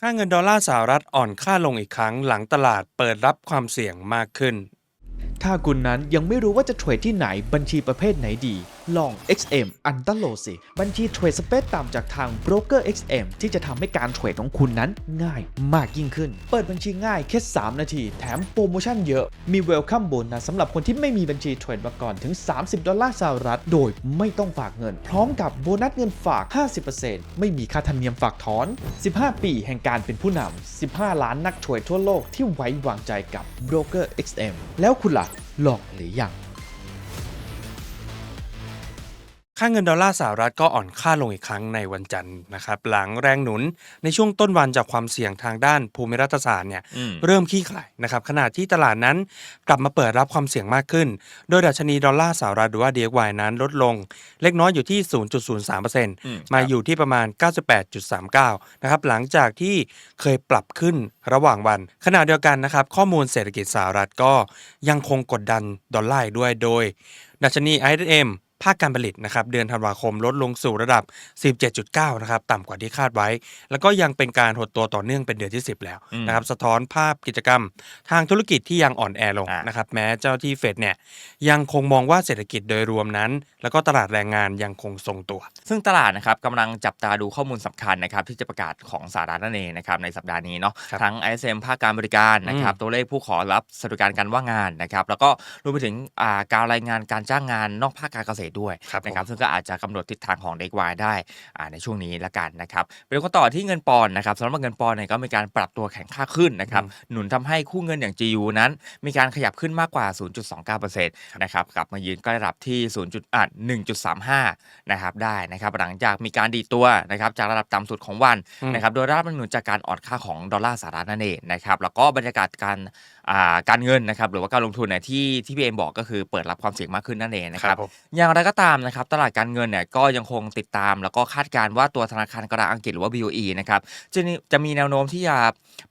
ค่าเงินดอลลาร์สหรัฐอ่อนค่าลงอีกครั้งหลังตลาดเปิดรับความเสี่ยงมากขึ้น ถ้าคุณนั้นยังไม่รู้ว่าจะเทรดที่ไหนบัญชีประเภทไหนดี ลอง XM u n d e r l o สิ บัญชีเทรดสเปซต่ำจากทาง Broker XM ที่จะทำให้การเทรดของคุณนั้นง่ายมากยิ่งขึ้น เปิดบัญชีง่ายแค่ 3 นาที แถมโปรโมชั่นเยอะ มี Welcome Bonus สำหรับคนที่ไม่มีบัญชีเทรดมาก่อนถึง 30 ดอลลาร์สหรัฐ โดยไม่ต้องฝากเงิน พร้อมกับโบนัสเงินฝาก 50%ไม่มีค่าธรรมเนียมฝากถอน 15 ปีแห่งการเป็นผู้นำ 15 ล้านนักเทรดทั่วโลกที่ไว้วางใจกับ Broker XM แล้วคุณล่ะลองหรือยัง ค่าเงินดอลลาร์สหรัฐก็อ่อนค่าลงอีกครั้งในวันจันทร์นะครับหลังแรงหนุนในช่วงต้นวันจากความเสี่ยงทางด้านภูมิรัฐศาสตร์เนี่ยอืม เริ่มขี้คลายนะครับขณะที่ตลาดนั้นกลับมาเปิดรับความเสี่ยงมากขึ้น โดยดัชนีดอลลาร์สหรัฐหรือว่า DXY นั้นลดลง เล็กน้อยอยู่ที่0.03%มาอยู่ที่ประมาณ 98.39 นะครับหลังจากที่เคยปรับขึ้นระหว่างวัน ขณะเดียวกันนะครับข้อมูลเศรษฐกิจสหรัฐก็ยังคงกดดันดอลลาร์อีกด้วยโดย ดัชนี ISM ภาคการผลิตนะครับเดือนธันวาคมลดลงสู่ระดับ 17.9 นะครับต่ำกว่าที่คาดไว้ แล้วก็ยังเป็นการหดตัวต่อเนื่องเป็นเดือนที่ 10 แล้วอืมนะครับสะท้อนภาพกิจกรรม ทางธุรกิจที่ยังอ่อนแอลงอะนะครับแม้เจ้าที่เฟดเนี่ยยังคงมองว่าเศรษฐกิจโดยรวมนั้น แล้วก็ตลาดแรงงานยังคงทรงตัว ซึ่งตลาดนะครับกำลังจับตาดูข้อมูลสำคัญนะครับที่จะประกาศของสหรัฐนั่นเองนะครับในสัปดาห์นี้เนาะครับทั้ง ISM ภาคการบริการนะครับตัวเลขผู้ขอรับสวัสดิการการว่างงานนะครับแล้วก็รวมไปถึงอ่าการรายงานการจ้างงานนอกภาคการเกษตรด้วยครับผมนะครับซึ่งก็อาจจะกำหนดทิศทางของเด็กวายได้อ่าในช่วงนี้ละกันนะครับไปดูกันต่อที่เงินปอนด์นะครับสำหรับเงินปอนด์เนี่ยก็มีการปรับตัวแข็งค่าขึ้นนะครับหนุนทำให้คู่เงินอย่าง GU นั้น มีการขยับขึ้นมากกว่า 0.29%นะครับกลับมายืนใกล้ระดับที่ 0. อะ1.35 นะครับได้นะครับหลังจากมีการดีดตัวนะครับจากระดับต่ำสุดของวันอืมนะครับโดยรับหนุนจากการอ่อนค่าของดอลลาร์สหรัฐนั่นเองนะครับแล้วก็บรรยากาศการอ่าการเงินนะครับหรือว่าการลงทุนเนี่ยที่ที่พี่เอ็มบอกก็คือเปิดรับความเสี่ยงมากขึ้นนั่นเองนะคครัรับบผมอย่างไรก็ตามนะครับตลาดการเงินเนี่ยก็ยังคงติดตาม แล้วก็คาดการณ์ว่าตัวธนาคารกลางอังกฤษหรือว่า BOE นะครับจะมีจะมีแนวโน้มที่จะ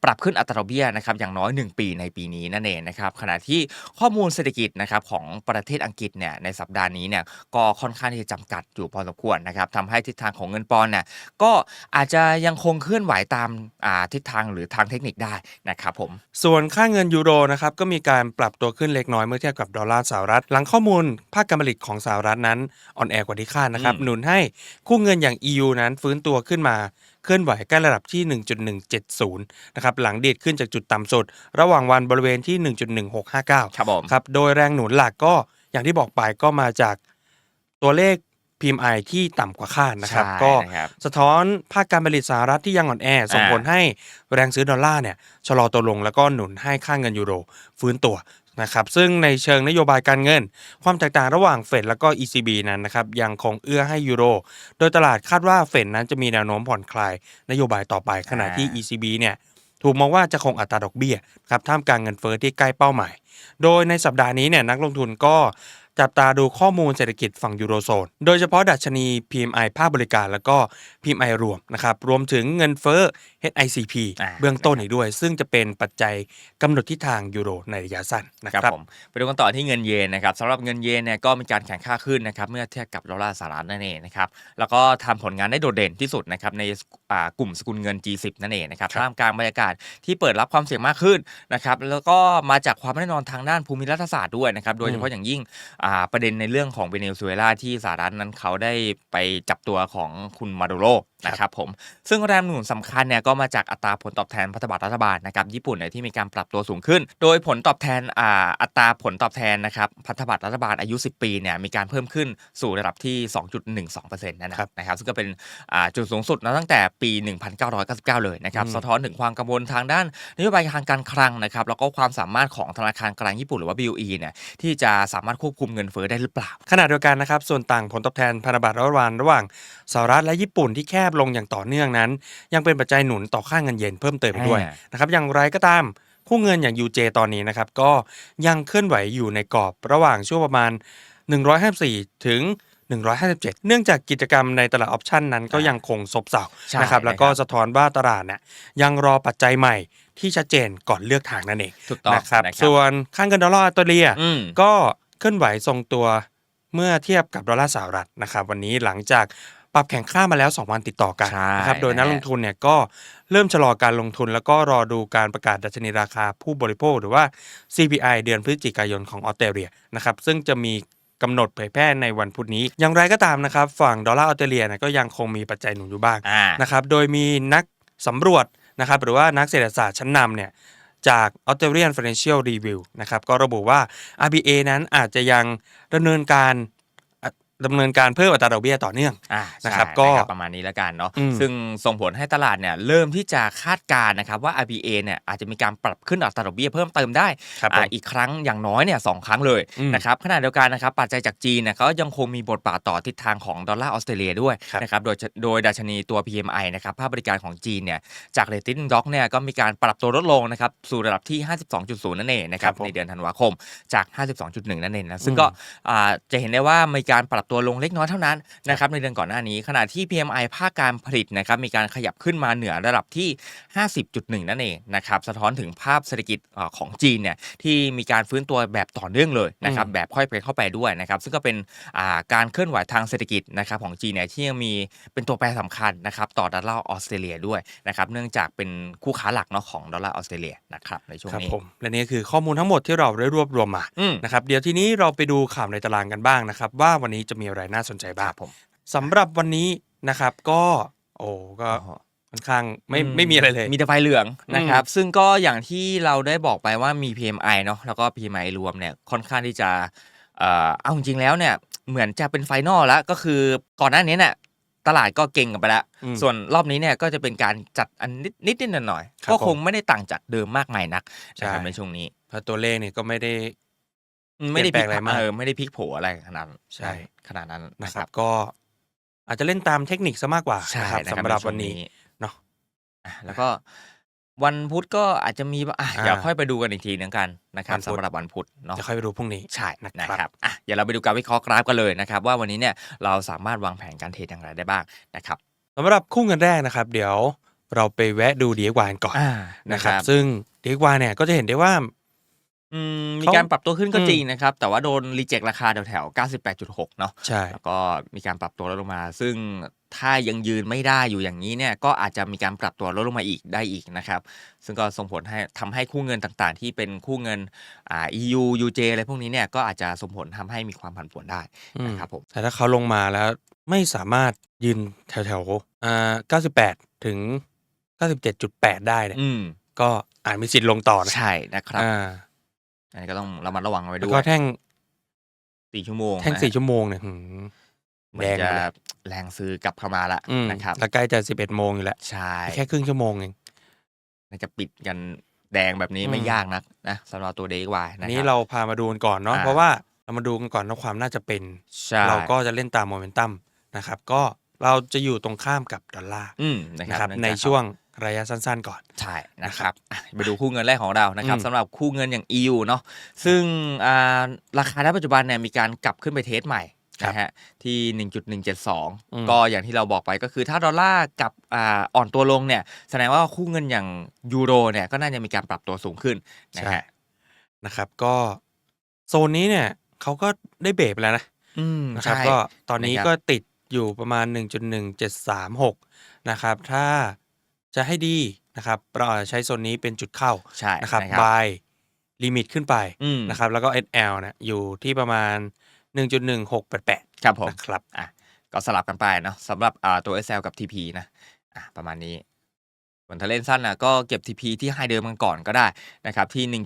ปรับขึ้นอัตราดอกเบี้ยนะครับอย่างน้อย 1 ปีในปีนี้นั่นเองนะครับขณะที่ข้อมูลเศรษฐกิจนะครับของประเทศอังกฤษเนี่ยในสัปดาห์นี้เนี่ยก็ค่อนข้างที่จะจำกัดอยู่พอสมควรนะครับทำให้ทิศทางของเงินปอนด์เนี่ยก็อาจจะยังคงเคลื่อนไหวตามาทิศทางหรือทางเทคนิคได้นะครับผมส่วนค่าเงินยูโรนะครับก็มีการปรับตัวขึ้นเล็กน้อยเมื่อเทียบกับดอลลาร์สหรัฐหลังข้อมูลภาคการผลิตของสหรัฐนั้นอ่อนแอกว่าที่คาดนะครับอืมหนุนให้คู่เงินอย่าง EU นั้นฟื้นตัวขึ้นมาเคลื่อนไหวใกล้ระดับที่ 1.170 นะครับ หลังดีดขึ้นจากจุดต่ำสุด ระหว่างวันบริเวณที่ 1.1659 ครับผมครับ โดยแรงหนุนหลักก็อย่างที่บอกไปก็มาจากตัวเลข PMI ที่ต่ำกว่าคาดนะครับใช่ก็นะครับสะท้อนภาคการผลิตสหรัฐที่ยังอ่อนแอ ส่งผลให้แรงซื้อดอลลาร์เนี่ยชะลอตัวลงแล้วก็หนุนให้ค่าเงินยูโร ฟื้นตัว นะครับซึ่งในเชิงนโยบายการเงิน ความแตกต่างระหว่างเฟดแล้วก็ ECB นั้นนะครับยังคงเอื้อให้ยูโร โดยตลาดคาดว่าเฟดนั้นจะมีแนวโน้มผ่อนคลายนโยบายต่อไปขณะที่ ECB เนี่ยถูกมองว่าจะคงอัตราดอกเบี้ยครับท่ามกลางเงินเฟ้อที่ใกล้เป้าหมาย โดยในสัปดาห์นี้เนี่ยนักลงทุนก็ จับตาดูข้อมูลเศรษฐกิจฝั่งยูโรโซน โดยเฉพาะดัชนี PMI ภาคบริการแล้วก็ PMI รวมนะครับรวมถึงเงินเฟ้อ HICP อ่าเบื้องต้นอีกด้วย ซึ่งจะเป็นปัจจัยกำหนดทิศทางยูโรในระยะสั้นนะคครัรับบผมไปดูกันต่อที่เงินเยนนะครับสำหรับเงินเยนเนี่ยก็มีการแข่งค่าขึ้นนะครับเมื่อเทียบกับดอลลาร์สหรัฐนั่นเองนะครับแล้วก็ทำผลงานได้โดดเด่นที่สุดนะครับในอ่ากลุ่มสกุลเงิน G10 นั่นเองนะครับครับท่ามกลางบรรยากาศที่เปิดรับความเสี่ยงมากขึ้นนะครับแล้วก็มาจากความไม่แน่นอนทางด้านภูมิรัฐศาสตร์ด้วยนะครับโดยเฉพาะอย่างยิ่งอ่าประเด็นในเรื่องของเวเนซุเอลาที่สหรัฐนั้นเขาได้ไปจับตัวของคุณมาดูโรนะครับผมซึ่งแรงหนุนสำคัญเนี่ยก็มาจากอัตราผลตอบแทนพันธบัตรรัฐบาลนะครับญี่ปุ่นเนี่ยที่มีการปรับตัวสูงขึ้น โดยผลตอบแทนอ่าอัตราผลตอบแทนนะครับพันธบัตรรัฐบาลอายุ 10 ปีเนี่ยมีการเพิ่มขึ้นสู่ระดับที่ 2.12%นะนะครับนะครับซึ่งก็เป็นอ่าจุดสูงสุดนะตั้งแต่ปี 1999 เลยนะครับอืมสะท้อนถึงความกังวลทางด้านนโยบายทางการคลังนะครับแล้วก็ความสามารถของธนาคารกลางญี่ปุ่นหรือว่า BOE เนี่ยที่จะสามารถควบคุมเงินเฟ้อได้หรือเปล่าขณะเดียวกันนะครับส่วนต่างผลตอบแทนพันธบัตรระหว่างระหว่างสหรัฐและญี่ปุ่นที่แคบลงอย่างต่อเนื่องนั้น ยังเป็นปัจจัยหนุนต่อค่าเงินเยนเพิ่มเติมอีกด้วยอ่านะครับอย่างไรก็ตามคู่เงินอย่าง UJ ตอนนี้นะครับก็ยังเคลื่อนไหวอยู่ในกรอบระหว่างช่วงประมาณ 154 ถึง 157 เนื่องจากกิจกรรมในตลาดออปชันนั้นก็ยังคงซบเซาใช่นะครับแล้วก็นะครับสะท้อนว่าตลาดเนี่ยยังรอปัจจัยใหม่ที่ชัดเจนก่อนเลือกทางนั่นเองถูกต้องนะครับนะครับส่วนค่าเงินดอลลาร์ออสเตรเลียอืมก็เคลื่อนไหวทรงตัวเมื่อเทียบกับดอลลาร์สหรัฐนะครับวันนี้หลังจาก ปรับแข่งค่ามาแล้ว 2 วันติดต่อกันใช่นะครับโดยนักนะฮะลงทุนเนี่ยก็เริ่มชะลอการลงทุน แล้วก็รอดูการประกาศดัชนีราคาผู้บริโภค หรือว่า CPI เดือนพฤศจิกายนของออสเตรเลียนะครับซึ่งจะมีกำหนดเผยแพร่ในวันพุธนี้ อย่างไรก็ตามนะครับ ฝั่งดอลลาร์ออสเตรเลียเนี่ยก็ยังคงมีปัจจัยหนุนอยู่บ้างอ่านะครับโดยมีนักสำรวจนะครับหรือว่านักเศรษฐศาสตร์ชั้นนำเนี่ยจาก Australian Financial Review นะครับก็ระบุว่า RBA นั้นอาจจะยังดำเนินการอะ ดำเนินการเพิ่มอัตราดอกเบี้ยต่อเนื่องอ่านะครับใช่ก็ประมาณนี้แล้วกันเนาะอืมซึ่งส่งผลให้ตลาดเนี่ยเริ่มที่จะคาดการณ์นะครับว่า RBA เนี่ยอาจจะมีการปรับขึ้นอัตราดอกเบี้ยเพิ่มเติมได้ครับผอ่ามอีกครั้งอย่างน้อยเนี่ยสองครั้งเลยอืมนะครับขณะเดียวกันนะครับปัจจัยจากจีนเนี่ยเขายังคงมีบทบาทต่อทิศทางของดอลลาร์ออสเตรเลียด้วยครับนะครับโดยโดยดัชนีตัว PMI นะครับภาคบริการของจีนเนี่ยจากเรตติ้งด็อกเนี่ยก็มีการปรับตัวลดลงนะครับสู่ระดับที่ 52.0 นั่นเองนะครับครับผมในเดือนธันวาคมจาก 52.1 นั่นเองนะซึ่งอืมก็อ่าจะเห็นได้ว่ามีการปรับตัวลงเล็กน้อยเท่านั้นนะครับในเดือนก่อนหน้านี้ ขณะที่ PMI ภาคการผลิตนะครับมีการขยับขึ้นมาเหนือระดับที่ 50.1 นั่นเองนะครับสะท้อนถึงภาพเศรษฐกิจอ่าของจีนเนี่ยที่มีการฟื้นตัวแบบต่อเนื่องเลยนะครับอืมแบบค่อยไปเข้าไปด้วยนะครับซึ่งก็เป็นอ่าการเคลื่อนไหวทางเศรษฐกิจนะครับของจีนเนี่ยที่ยังมีเป็นตัวแปรสำคัญนะครับต่อดอลลาร์ออสเตรเลียด้วยนะครับเนื่องจากเป็นคู่ค้าหลักเนาะของดอลลาร์ออสเตรเลียนะครับในช่วงครับนี้ผมและนี่คือข้อมูลทั้งหมดที่เราได้รวบรวมมาอืมนะครับเดี๋ยวทีนี้เราไปดูข่าวในตารางกันบ้างนะครับว่าวันนี้จะมีอะไรน่าสนใจคบ้างรับผมสำหรับวันนี้นะครับก็โอ้ก็อ๋อค่อนข้างไม่อืไม่มีอะไรเลย มีแต่ไฟเหลืองอืมนะครับ ซึ่งก็อย่างที่เราได้บอกไปว่ามี PMI เนาะแล้วก็ PMI รวมเนี่ยค่อนข้างที่จะเอ่อเอาจริงๆแล้วเนี่ยเหมือนจะเป็นไฟนอลแล้วก็คือก่อนหน้านี้เนี่ยตลาดก็เก่งกันไปแล้วอืมส่วนรอบนี้เนี่ยก็จะเป็นการจัดอันนิดนิดนิดหน่อยๆครับก็คผงมไม่ได้ต่างจากเดิมมากมายนักใช่นะครับในช่วงนี้เพราะตัวเลขเนี่ยก็ไม่ได้ ไม่ได้เปพลี่ลิยนแปลงอะไรมากกเออไม่ได้พลิกโผอะไรขนาดนั้นใช่ ขนาดนั้นนะนะคครัรับบ ก็อาจจะเล่นตามเทคนิคซะมากกว่าใช่นะครับนะคสำหรับใช่วันนี้เนาะ อะแล้วก็วันพุธก็อาจจะมีบ้างอะอ่าเดี๋ยวค่อยไปดูกันอีกทีนึงกันนะครับวันพุธ สำหรับวันพุธเนาะ จะค่อยไปดูพรุ่งนี้ ใช่นะนะครับครับอะเดี๋ยวเราไปดูการวิเคราะห์กราฟกันเลยนะครับ ว่าวันนี้เนี่ยเราสามารถวางแผนการเทรดอย่างไรได้บ้างนะครับสำหรับคู่เงินแรกนะครับ เดี๋ยวเราไปแวะดูดีเอ็กวานก่อนอ่านะครับ ซึ่งดีเอ็กวานเนี่ยก็จะเห็นได้ว่า อืมมีเขาการปรับตัวขึ้นก็อืมจริงนะครับ แต่ว่าโดนรีเจ็คราคาแถวๆ98.6 เนาะใช่แล้วก็มีการปรับตัวลดลงมา ซึ่งถ้ายังยืนไม่ได้อยู่อย่างนี้เนี่ยก็อาจจะมีการปรับตัวลดลงมาอีกได้อีกนะครับ ซึ่งก็ส่งผลให้ทำให้คู่เงินต่างๆ ที่เป็นคู่เงินอ่า EU UJ อะไรพวกนี้เนี่ยก็อาจจะส่งผลทำให้มีความผันผวนได้อืมนะครับผม แต่ถ้าเขาลงมาแล้วไม่สามารถยืนแถวๆอ่า98 ถึง 97.8 ได้เนี่ยอืม ก็อาจมีสิทธิ์ลงต่อนะ ใช่นะครับ อ่า อันนี้ก็ต้องระมัดระวังเอาไว้แล้วด้วก็ยแท่งสี่ชั่วโมงแท่งนะสี่ชั่วโมงเนี่ยหืม เหมืแดอนงจะมาเลยแรงซื้อกลับเข้ามาละอืมนะครับแล้วใกล้จะ11โมงอยู่แล้วใช่แค่ครึ่งชั่วโมงเอง น่าจะปิดกันแดงแบบนี้อืม ไม่ยากนักนะสำหรับตัวเดย์วายอันะนคนี้รับเราพามาดูกันก่อนเนาะอ่า เพราะว่าเรามาดูกันก่อนว่าความน่าจะเป็น ใช่ เราก็จะเล่นตามโมเมนตัมนะครับ ก็ เราจะอยู่ตรงข้ามกับดอลลาร์อืมนะคนะรับครับเองในจากช่วงระยะสั้นๆก่อน ใช่นะครับอะไปดูคู่เงินแรกของเรานะครับอืมสำหรับคู่เงินอย่าง EU เนาะซึ่งอ่าราคาณปัจจุบันเนี่ยมีการกลับขึ้นไปเทสใหม่นะฮะที่อืม1.172 ก็อย่างที่เราบอกไปก็คือถ้าดอลลาร์กลับอ่าอ่อนตัวลงเนี่ยแสดงว่าคู่เงินอย่างยูโรเนี่ยก็น่าจะมีการปรับตัวสูงขึ้นนะใช่ฮะนะครับ ก็โซนนี้เนี่ยเขาก็ได้เบรกไปแล้วนะอืมนะครับใช่ก็ตอนนี้นะครับก็ติด อยู่ประมาณ 1.1736 นะครับ ถ้าจะให้ดีนะครับเราอาจจะใช้โซนนี้เป็นจุดเข้าใช่นะครับนะครับ buy ลิมิตขึ้นไปอืมนะครับ แล้วก็ SL เนี่ยอยู่ที่ประมาณ 1.1688 ครับผมนะครับอะก็สลับกันไปเนาะสำหรับอ่าตัว SL กับ TP นะอะประมาณนี้ส่วนถ้าเล่นสั้นนะก็เก็บ TP ที่ไฮเดิมกันก่อนก็ได้นะครับที่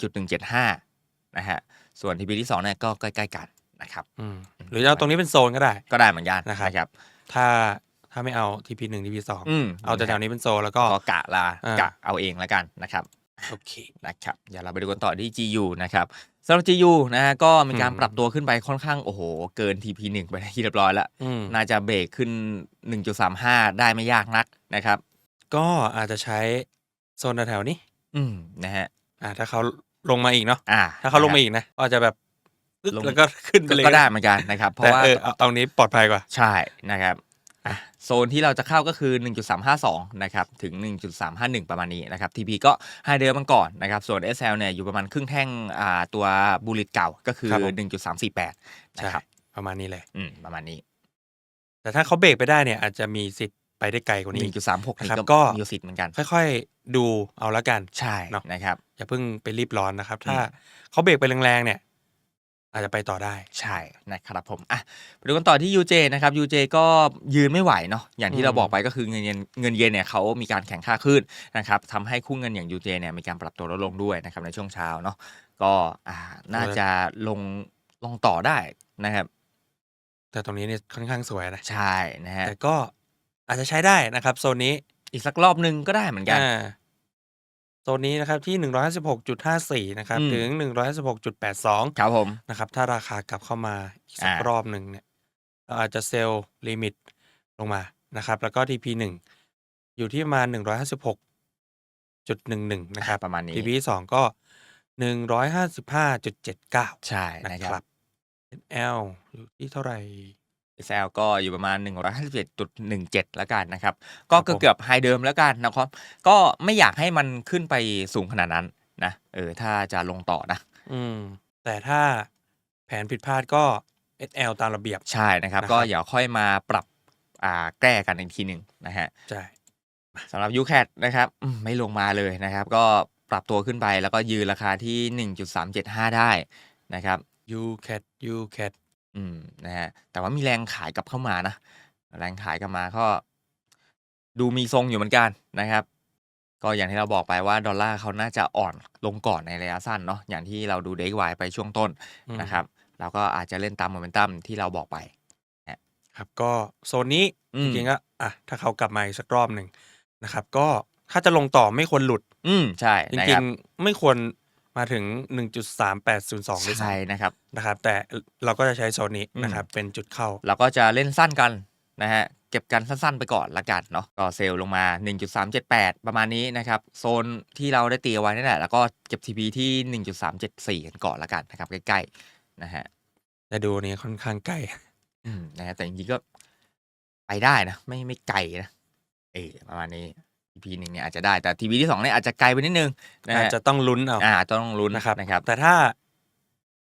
1.175 นะฮะส่วน TP ที่2เนี่ยก็ใกล้ๆกัน นะครับอืมหรือจะเอาตรงนี้เป็นโซนก็ได้ ก็ได้เหมือนกันนะครับนะครับถ้าถ้าไม่เอา TP 1 TP อืม2เอาแต่แถวนี้เป็นโซนแล้วก็ก็กะลาอ่ากะเอาเองแล้วกันนะครับโอเคนะครับเดี๋ยวเราไปดูกันต่อที่ GU นะครับสำหรับ GU นะฮะก็มีการอืมปรับตัวขึ้นไปค่อนข้าง โอ้โห เกิน TP1 ไปที่เรียบร้อยแล้วอืมน่าจะเบรกขึ้น 1.35 ได้ไม่ยากนักนะครับ ก็อาจจะใช้โซนแถวๆนี้ อืมนะฮะอ่าถ้าเขาลงมาอีกเนาะอ่าถ้าเขาลงมานะครับอีกนะก็อาจจะแบบปึ๊กลง แล้วก็ขึ้นไปก็เลยก็ได้เหมือนกันนะครับ เพแต่ราะว่าเออเอาตรงนี้ปลอดภัยกว่า ใช่นะครับอะโซนที่เราจะเข้าก็คือ 1.352 นะครับ ถึง 1.351 ประมาณนี้นะครับ TP ก็ให้เดิมมันก่อนนะครับ ส่วน SL เนี่ยอยู่ประมาณครึ่งแท่งอ่าตัวบูลิตเก่าก็คือครับผม1.348ใช่นะครับ ประมาณนี้เลยอืมประมาณนี้แต่แต่ถ้าเขาเบรกไปได้เนี่ยอาจจะมีสิทธิ์ไปได้ไกลกว่าหนี้นึ่งจุดสามหกนี่นะครับก็ก็มีสิทธิ์เหมือนกัน ค่อยๆ ดูเอาละกัน ใช่เนาะนะครับ อย่าเพิ่งไปรีบร้อนนะครับ ถ้าอืมเขาเบรกไปแรงๆเนี่ย อาจจะไปต่อได้ ใช่นะครับผมอะไปดูกันต่อที่ UJ นะครับ UJ ก็ยืนไม่ไหวเนาะอย่างที่เราอืมบอกไปก็คือเงินเยนเงินเยนเนี่ยเขามีการแข่งค่าขึ้นนะครับทำให้คู่เงินอย่าง UJ เนี่ยมีการปรับตัวลดลงด้วยนะครับในช่วงเช้าเนาะก็อ่าน่าจะลงลงต่อได้นะครับ แต่ตรงนี้เนี่ยค่อนข้างสวยนะ ใช่นะฮะแต่ก็อาจจะใช้ได้นะครับโซนนี้อีกสักรอบหนึงก็ได้เหมือนกัน อ่า โซนนี้นะครับที่ 156.54 นะครับ อืม ถึง 156.82 ครับผม นะครับ ถ้าราคากลับเข้ามาอีกสักอ่ารอบหนึ่งเนี่ยเราอาจจะเซลล์ลิมิตลงมานะครับ แล้วก็ TP หนึ่งอยู่ที่ประมาณ156.11 นะครับ ประมาณนี้ TP สองก็ 155.79 ใช่นะนะคครัรับ บ NL อยู่ที่เท่าไหร่ SL ก็อยู่ประมาณ 157.17 แล้วกันนะครับ ก็ครับผมเกือบไฮเดิมแล้วกันนะครับ ก็ไม่อยากให้มันขึ้นไปสูงขนาดนั้นนะเออถ้าจะลงต่อนะ อืม แต่ถ้าแผนผิดพลาดก็ SL ตามระเบียบ ใช่นะครับนะครับก็เดี๋ยวค่อยมาปรับอ่าแก้กันอีกทีหนึ่งนะฮะใช่สำหรับ u c a t นะครับอืมไม่ลงมาเลยนะครับ ก็ปรับตัวขึ้นไปแล้วก็ยืนราคาที่ 1.375 ได้นะครับ U cat U cat อืม นะฮะ แต่ว่ามีแรงขายกลับเข้ามานะ แรงขายกลับมาก็ ดูมีทรงอยู่เหมือนกันนะครับ ก็อย่างที่เราบอกไปว่าดอลลาร์เขาน่าจะอ่อนลงก่อนในระยะสั้นเนาะ อย่างที่เราดูเด็กไวไปช่วงต้นอืมนะครับ แล้วก็อาจจะเล่นตามโมเมนตัมที่เราบอกไปครับ ก็โซนนี้อืจมริงๆก็อะ ถ้าเขากลับมาอีกสักรอบหนึ่งนะครับ ก็ถ้าจะลงต่อไม่ควรหลุด อืมใช่จนะริคงบๆไม่ควร มาถึง 1.3802ด้วยใช่ซ้ำนะครับ นะครับแต่เราก็จะใช้โซนนี้อืมนะครับเป็นจุดเข้า เราก็จะเล่นสั้นกันนะฮะ เก็บกันสั้นๆไปก่อนละกันเนาะก็เซลล์ลงมา 1.378 ประมาณนี้นะครับ โซนที่เราได้ตีเอาไว้นี่แหละ แล้วก็เก็บ TP ที่ 1.374 กันก่อนละกันนะครับ ใกล้ๆนะฮะแต่ดูนี้ค่อนข้างใกล้อืมนะฮะแต่จริงๆก็ไปได้นะ ไม่ไม่ไกลนะ เออประมาณนี้ TP หนึ่งเนี่ยอาจจะได้แต่ TP ที่สองเนี่ยอาจจะไกลไปนิดนึงนะอาจฮะจะต้องลุ้นเอาอ่าต้องลุ้นนะครับ นะครับแต่ถ้า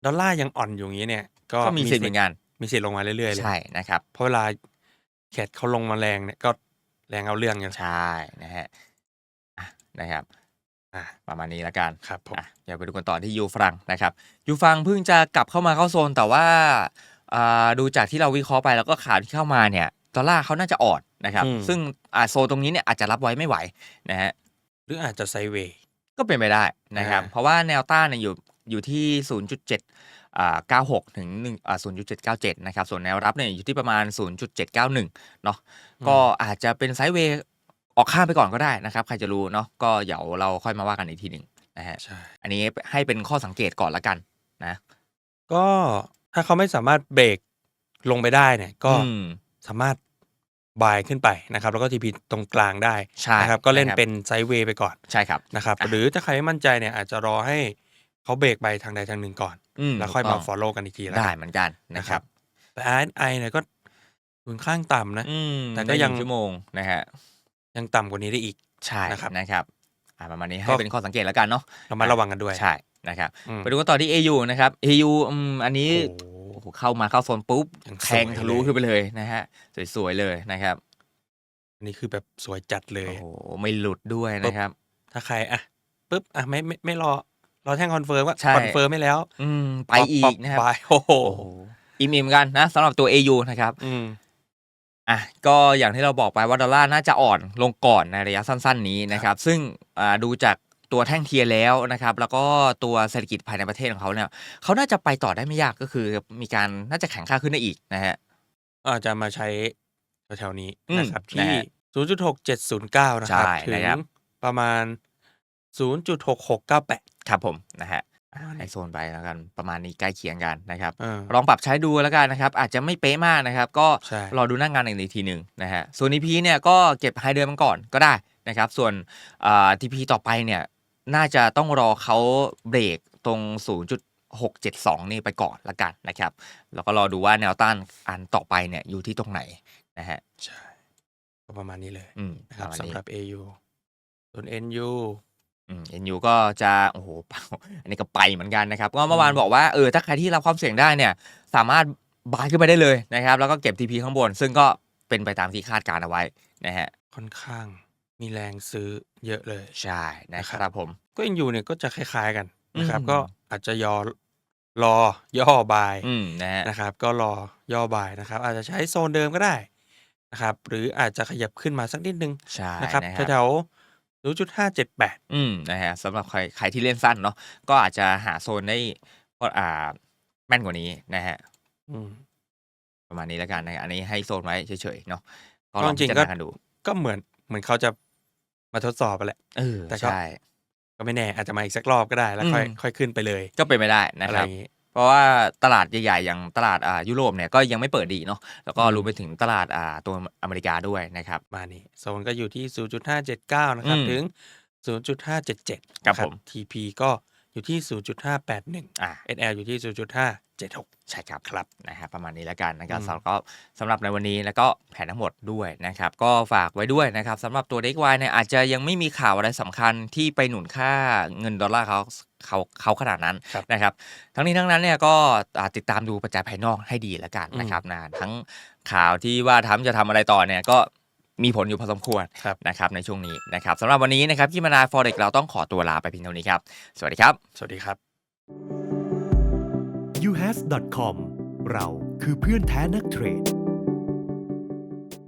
ดอลลาร์ยังอ่อนอยู่อย่างนี้เนี่ย ก็ก็มีสิทธิ์เหมือนกันมีสิทธิ์ลงมาเรื่อยๆเลยใช่นะครับ เพราะเวลาแคทเขาลงมาแรงเนี่ยก็แรงเอาเรื่องอยู่ใช่นะฮะอะนะครับ อ่าประมาณนี้ละกันครับผม อะเดี๋ยวไปดูกันต่อที่ยูฟรังนะครับยูฟรังเพิ่งจะกลับเข้ามาเข้าโซนแต่ว่าอ่าดูจากที่เราวิเคราะห์ไปแล้วก็ข่าวที่เข้ามาเนี่ยดอลลาร์เขาน่าจะอ่อน นะครับ อืม ซึ่งอ่าโซนตรงนี้เนี่ยอาจจะรับไว้ไม่ไหวนะฮะ หรืออาจจะไซด์เวย์ ก็เป็นไปได้นะครับ อ่า เพราะว่าแนวต้านเนี่ยอยู่อยู่ที่ 0.7อ่า96 ถึง1อ่า0.797 นะครับ ส่วนแนวรับเนี่ยอยู่ที่ประมาณ 0.791 เนาะ ก็อาจจะเป็นไซด์เวย์ออกข้ามไปก่อนก็ได้นะครับ ใครจะรู้เนาะ ก็เดี๋ยวเราค่อยมาว่ากันอีกทีหนึ่งนะฮะ ใช่ อันนี้ให้เป็นข้อสังเกตก่อนละกันนะ ก็ถ้าเขาไม่สามารถเบรกลงไปได้เนี่ย ก็อืม สามารถ บายขึ้นไปนะครับแล้วก็ทีพีตรงกลางได้ใช่นะครับก็เล่นนะครับ เป็นไซด์เวย์ไปก่อนใช่ครับ นะครับอะ หรือถ้าใครไม่มั่นใจเนี่ยอาจจะรอให้เขาเบรกไปทางใดทางหนึ่งก่อน อืมแล้วค่อยถูกมาต้ง follow กันอีกทีแล้วได้กันเหมือนกันนะครับแต่ RSI เนี่ยก็ค่อนข้างต่ำนะ อืมแต่ก็ยังได้หนึ่ชั่วโมงนะฮะยังต่ำกว่านี้ได้อีก ใช่นะครับนะครับอ่าประมาณนี้ก็ให้เป็นข้อสังเกตแล้วกันเนาะ เรามาระวังกันด้วย ใช่นะครับอืมไปดูกันต่อที่ AU นะครับ AU อืมอันนี้โอ้โห โอ้โหเข้ามาเข้าโซนปุ๊บยังแทสวยงทะลุเลยขึ้นไปเลยนะฮะ สวยๆเลยนะครับอันนี้คือแบบสวยจัดเลยโอ้โหไม่หลุดด้วยนะครับ ถ้าใครอะปุ๊บอะไม่ไม่ไม่รอรอแท่งคอนเฟิร์มว่าใช่คอนเฟิร์มไม่แล้ว อืมไปอีกนะครับไปโอ้โหโอ้โหอิ่มๆกันนะสำหรับตัว AU นะครับ อืมอะก็อย่างที่เราบอกไปว่าดอลลาร์น่าจะอ่อนลงก่อนในระยะสั้น ๆ นี้นะครับ ซึ่งอ่าดูจาก ตัวแท่งเทียร์แล้วนะครับ แล้วก็ตัวเศรษฐกิจภายในประเทศของเขาเนี่ยเขาน่าจะไปต่อได้ไม่ยากก็คือมีการน่าจะแข่งค่าขึ้นได้อีกนะฮะอาจจะมาใช้แถวๆนี้อืมนะครับนะที่ฮะ0.6709 นะครับใช่ถึงนะครับประมาณ 0.6698 ครับผมนะฮะอะประมาณนี้ให้โซนไปแล้วกันประมาณนี้ใกล้เคียงกันนะครับเออลองปรับใช้ดูแล้วกันนะครับ อาจจะไม่เป๊ะมากนะครับ ก็ใช่รอดูหน้างานอีกทีหนึ่งนะฮะส่วน EP เนี่ยก็เก็บไฮเดิมมันก่อนก็ได้นะครับ ส่วนอ่า TP ต่อไปเนี่ย น่าจะต้องรอเขาเบรกตรง 0.672 นี่ไปก่อนละกันนะครับ แล้วก็รอดูว่าแนวต้านอันต่อไปเนี่ยอยู่ที่ตรงไหนนะฮะ ใช่ก็ประมาณนี้เลยอืมนะครับประมาณสำนี้หรับ AU ส่วน NU อืม NU ก็จะโอ้โหอันนี้ก็ไปเหมือนกันนะครับ ก็เมื่อวานบอกว่าเออถ้าใครที่รับความเสี่ยงได้เนี่ย สามารถบายขึ้นไปได้เลยนะครับ แล้วก็เก็บ TP ข้างบน ซึ่งก็เป็นไปตามที่คาดการณ์เอาไว้นะฮะค่อนข้าง มีแรงซื้อเยอะเลย ใช่นะนะคครัรับบผม ก็ยังอยู่เนี่ยก็จะคล้าย ๆกันนะครับ อืม ก็อาจจะยอรอย่อบายอืมนะฮะนะครับ ก็รอย่อบายนะครับ อาจจะใช้โซนเดิมก็ได้นะครับ หรืออาจจะขยับขึ้นมาสักนิดนึงใช่นะครับนะฮะแถวๆ0.578 อืมนะฮะสำหรับใครใครที่เล่นสั้นเนาะก็อาจจะหาโซนได้ก็อ่าแม่นกว่านี้นะฮะอืม ประมาณนี้แล้วกันนะอันนี้ให้โซนไว้เฉยๆเนาะก็ก็ลองจริพิงๆจารก็ ณากันดู ก็เหมือนเหมือนเขาจะ มาทดสอบไปแหละเออแต่ก็ใช่ก็ไม่แน่อาจจะมาอีกสักรอบก็ได้แล้วค่อยอืม ค่อยขึ้นไปเลยก็เป็นไปได้นะอะไรคอรับย่างนี้ เพราะว่าตลาดใหญ่ๆ อย่างตลาดอ่ายุโรปเนี่ยก็ยังไม่เปิดดีเนาะแล้วก็อืมรวมไปถึงตลาดอ่าตัวอเมริกาด้วยนะครับ มานี่โซนก็อยู่ที่ 0.579 นะครับ อืมถึง 0.577ครับนะผม TP ก็ อยู่ที่ 0.581อ่า SL อยู่ที่ 0.576 ใช่ครับครับนะฮะประมาณนี้แล้วกันนะครับอืมสำหรับก็สำหรับในวันนี้แล้วก็แผนทั้งหมดด้วยนะครับ ก็ฝากไว้ด้วยนะครับสำหรับตัว DXY เนี่ยอาจจะยังไม่มีข่าวอะไรสำคัญที่ไปหนุนค่าเงินดอลลาร์เขาเขาเขาขนาดนั้นครับนะครับ ทั้งนี้ทั้งนั้นเนี่ยก็อ่าติดตามดูปัจจัยภายนอกให้ดีแล้วกันนะครับนะทั้งข่าวที่ว่าทำจะทำอะไรต่อเนี่ยก็ มีผลอยู่พอสมควรครับนะครับในช่วงนี้นะครับสำหรับวันนี้นะครับที่มานาฟอเร็กเราต้องขอตัวลาไปเพียงเท่านี้ครับ สวัสดีครับ สวัสดีครับ uhas.com เราคือเพื่อนแท้นักเทรด